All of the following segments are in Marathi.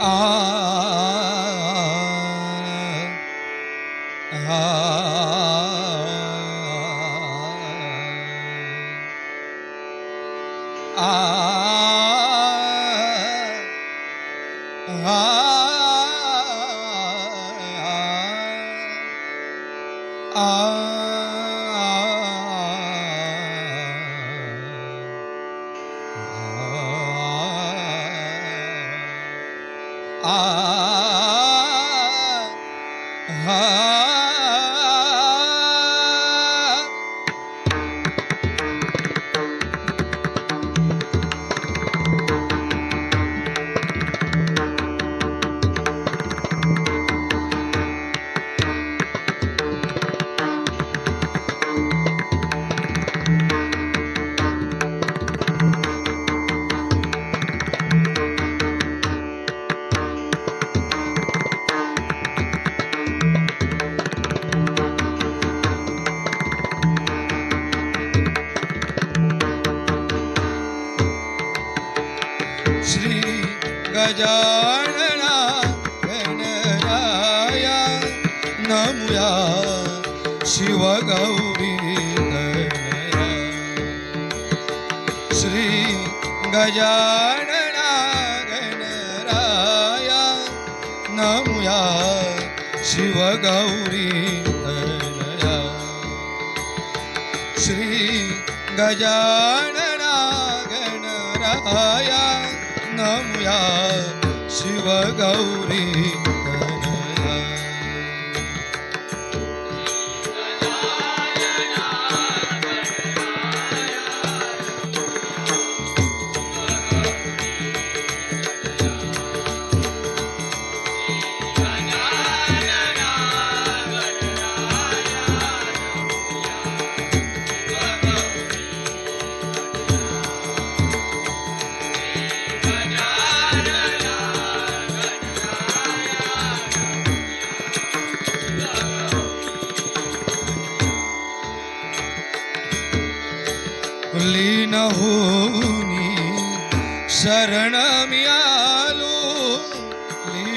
Ah श्री गजानना गणराया नमुया शिवगौरी गौरी श्री गजानना गणराया नमुया शिवगौरी श्री गजान नमुया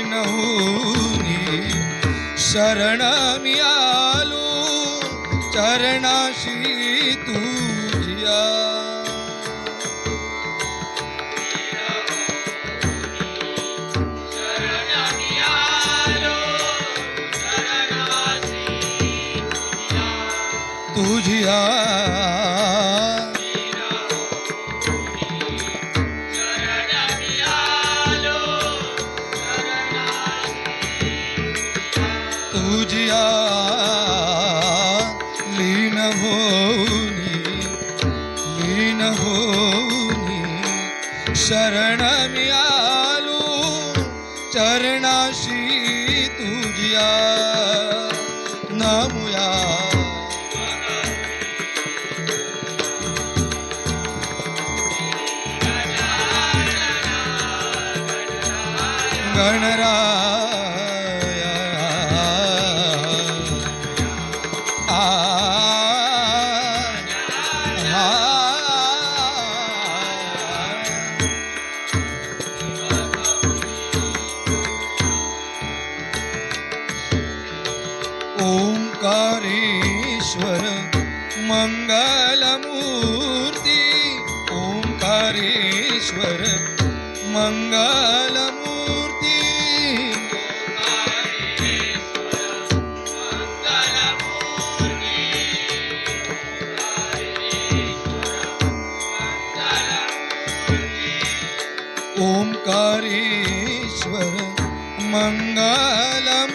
लीन होनी शरण मी आलो चरणाशी तुझ्या तुझ्या लीन होनी लीन होनी शरण मी आलो चरणाशी तुझ्या नमुया. गणरा ஓங்காரேஸ்வர மங்களமூர்த்தி ஓம்காரேஸ்வர மங்களம்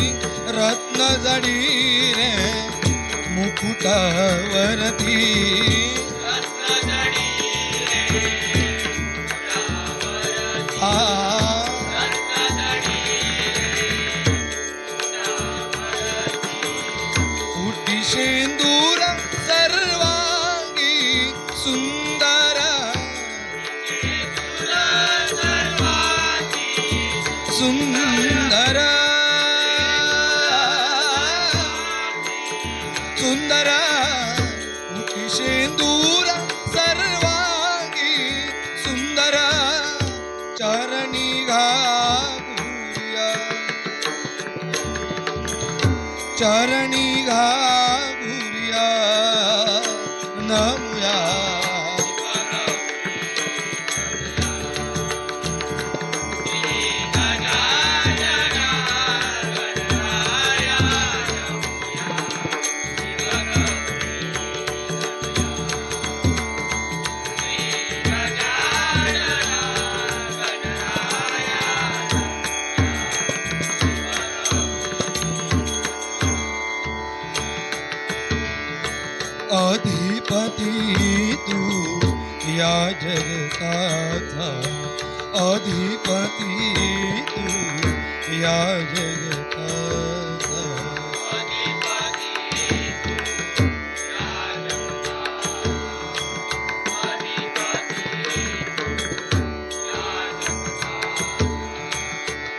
रत्न जडी रे मुकुटावरती चरणी अधिपती तू या जगताचा अधिपती तू या जगताचा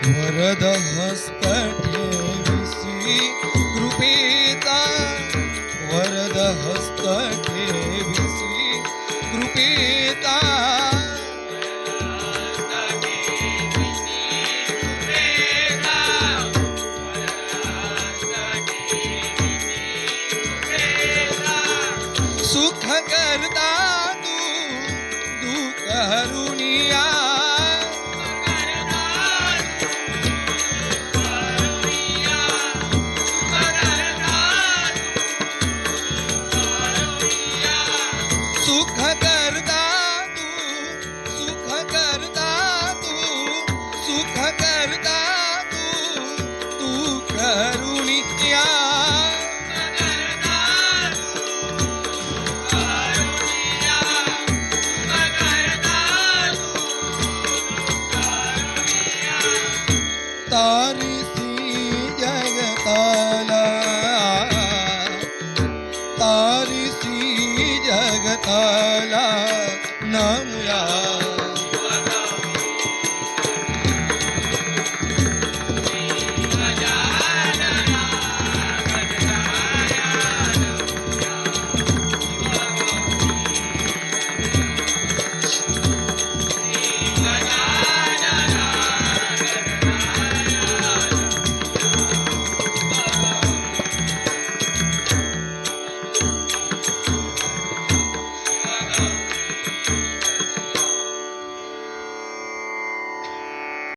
वरद કરતા તું દુઃખ હરું